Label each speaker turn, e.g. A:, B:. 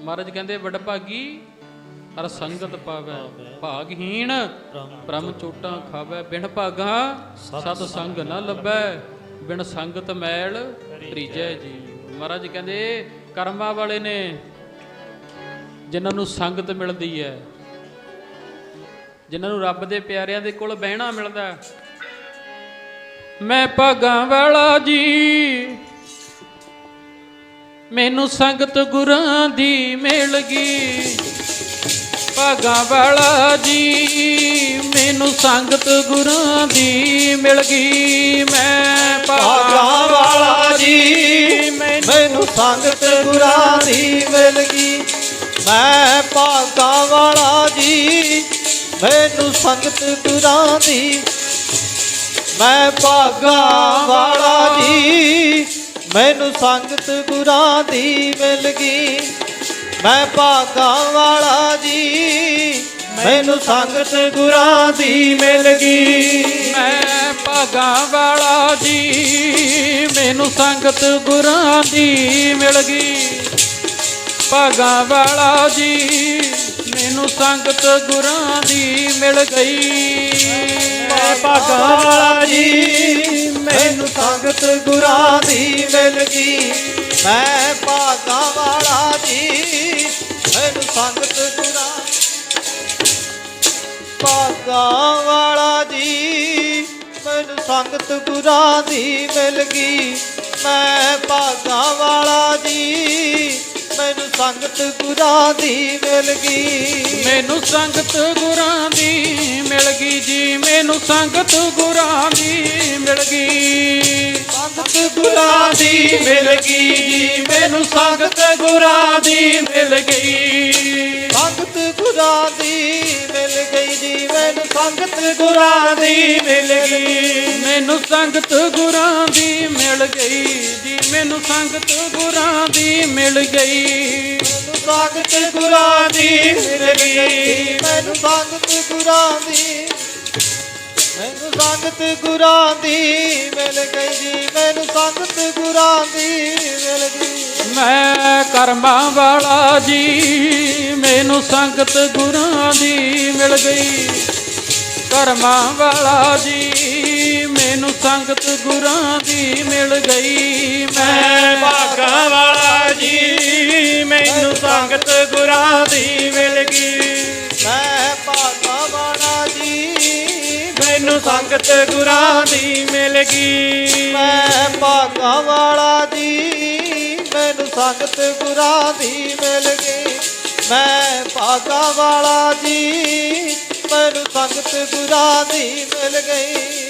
A: ਮਹਾਰਾਜ ਕਹਿੰਦੇ ਵੱਡ ਭਾਗੀ ਹਰ ਸੰਗਤ ਪਾਵੈ ਭਾਗਹੀਣ ਬ੍ਰਹਮ ਚੋਟਾਂ ਖਾਵੈ। ਬਿਨ ਭਾਗਾ ਸਤ ਸੰਗ ਨਾ ਲੱਭੈ ਬਿਨ ਸੰਗਤ ਮੈਲ ਤ੍ਰੀਜੈ ਜੀ। ਮਹਾਰਾਜ ਕਹਿੰਦੇ ਕਰਮਾਂ ਵਾਲੇ ਨੇ ਜਿਨ੍ਹਾਂ ਨੂੰ ਸੰਗਤ ਮਿਲਦੀ ਹੈ ਜਿਨ੍ਹਾਂ ਨੂੰ ਰੱਬ ਦੇ ਪਿਆਰਿਆਂ ਦੇ ਕੋਲ ਬਹਿਣਾ ਮਿਲਦਾ। ਮੈਂ ਭਾਗਾਂ ਵਾਲਾ ਜੀ ਮੈਨੂੰ ਸੰਗਤ ਗੁਰਾਂ ਦੀ ਮਿਲ ਗਈ। ਭਾਗਾਂ ਵਾਲਾ ਜੀ, ਮੈਨੂੰ ਸੰਗਤ ਗੁਰਾਂ ਦੀ ਮਿਲ ਗਈ। ਮੈਂ
B: ਭਾਗਾਂ ਵਾਲਾ ਜੀ, ਮੈਨੂੰ ਸੰਗਤ ਗੁਰਾਂ ਦੀ ਮਿਲ ਗਈ। ਮੈਂ ਭਾਗਾ ਵਾਲਾ ਜੀ, ਮੈਨੂੰ ਸੰਗਤ ਗੁਰਾਂ ਦੀ ਮੈਂ ਭਾਗਾ ਵਾਲਾ ਜੀ। ਮੈਨੂੰ ਸੰਗਤ ਗੁਰਾਂ ਦੀ ਮਿਲ ਗਈ। ਮੈਂ ਭਾਗਾਂ ਵਾਲਾ ਜੀ ਮੈਨੂੰ ਸੰਗਤ ਗੁਰਾਂ ਦੀ ਮਿਲ ਗਈ।
A: ਮੈਂ ਭਾਗਾਂ ਵਾਲਾ ਜੀ ਮੈਨੂੰ ਸੰਗਤ ਗੁਰਾਂ ਦੀ ਮਿਲ ਗਈ। ਭਾਗਾਂ ਵਾਲਾ ਜੀ ਮੈਨੂੰ ਸੰਗਤ ਗੁਰਾਂ ਦੀ ਮਿਲ ਗਈ।
B: ਮੈਂ ਭਾਗਾਂ ਵਾਲਾ ਜੀ ਮੈਨੂੰ ਸੰਗਤ ਗੁਰਾਂ ਦੀ ਮਿਲ ਮੈਂ ਭਾਗਾਂ ਵਾਲਾ ਜੀ। ਮੈਨੂੰ ਸੰਗਤ ਗੁਰਾਂ ਭਾਗਾਂ ਵਾਲਾ ਜੀ। ਮੈਨੂੰ ਸੰਗਤ ਗੁਰਾ ਦੀ ਮਿਲ ਗਈ। ਮੈਂ ਭਾਗਾਂ ਵਾਲਾ ਜੀ। ਮੈਨੂੰ ਸੰਗਤ ਗੁਰਾਂ ਦੀ ਮਿਲ ਗਈ।
A: ਮੈਨੂੰ ਸੰਗਤ ਗੁਰਾਂ ਦੀ ਮਿਲ ਗਈ ਜੀ ਮੈਨੂੰ ਸੰਗਤ ਗੁਰਾਂ ਦੀ ਮਿਲ ਗਈ।
B: ਸੰਗਤ ਗੁਰਾਂ ਦੀ ਮਿਲ ਗਈ ਜੀ ਮੈਨੂੰ ਸੰਗਤ ਗੁਰਾਂ ਦੀ ਮਿਲ ਗਈ। ਸੰਗਤ ਗੁਰਾਂ ਦੀ ਮਿਲ ਗਈ ਜੀ ਮੈਨੂੰ ਸੰਗਤ ਗੁਰਾਂ ਦੀ ਮਿਲ ਗਈ।
A: ਮੈਨੂੰ ਸੰਗਤ ਗੁਰਾਂ ਦੀ ਮਿਲ ਗਈ। ਸੰਗਤ ਗੁਰਾਂ ਦੀ ਮਿਲ ਗਈ।
B: ਮੈਨੂੰ ਸੰਗਤ ਗੁਰਾਂ ਦੀ ਮਿਲ ਗਈ। ਮੈਨੂੰ ਸੰਗਤ ਗੁਰਾਂ ਦੀ ਮੈਨੂੰ ਸੰਗਤ ਗੁਰਾਂ ਦੀ ਮਿਲ ਗਈ ਜੀ। ਮੈਨੂੰ ਸੰਗਤ ਗੁਰਾਂ ਦੀ ਮਿਲ ਗਈ।
A: ਮੈਂ ਕਰਮਾਂ ਵਾਲਾ ਜੀ ਮੈਨੂੰ ਸੰਗਤ ਗੁਰਾਂ ਦੀ ਮਿਲ ਗਈ। ਕਰਮਾਂ ਵਾਲਾ ਜੀ ਮੈਨੂੰ ਸੰਗਤ ਗੁਰਾਂ ਦੀ ਮਿਲ ਗਈ।
B: ਮੈਂ ਭਾਗਾਂ ਵਾਲਾ ਜੀ, ਮੈਨੂੰ ਸੰਗਤ ਗੁਰਾਂ ਦੀ ਮਿਲ ਗਈ। ਮੈਂ ਭਾਗਾਂ ਵਾਲਾ ਜੀ, ਮੈਨੂੰ ਸੰਗਤ ਗੁਰਾਂ ਦੀ ਮਿਲ ਗਈ। ਮੈਂ ਭਾਗਾਂ ਵਾਲਾ ਜੀ, ਮੈਨੂੰ ਸੰਗਤ ਗੁਰਾਂ ਦੀ ਮਿਲ ਗਈ। ਮੈਂ ਭਾਗਾਂ ਵਾਲਾ ਜੀ, ਮੈਨੂੰ ਸੰਗਤ ਗੁਰਾਂ ਦੀ ਮਿਲ ਗਈ।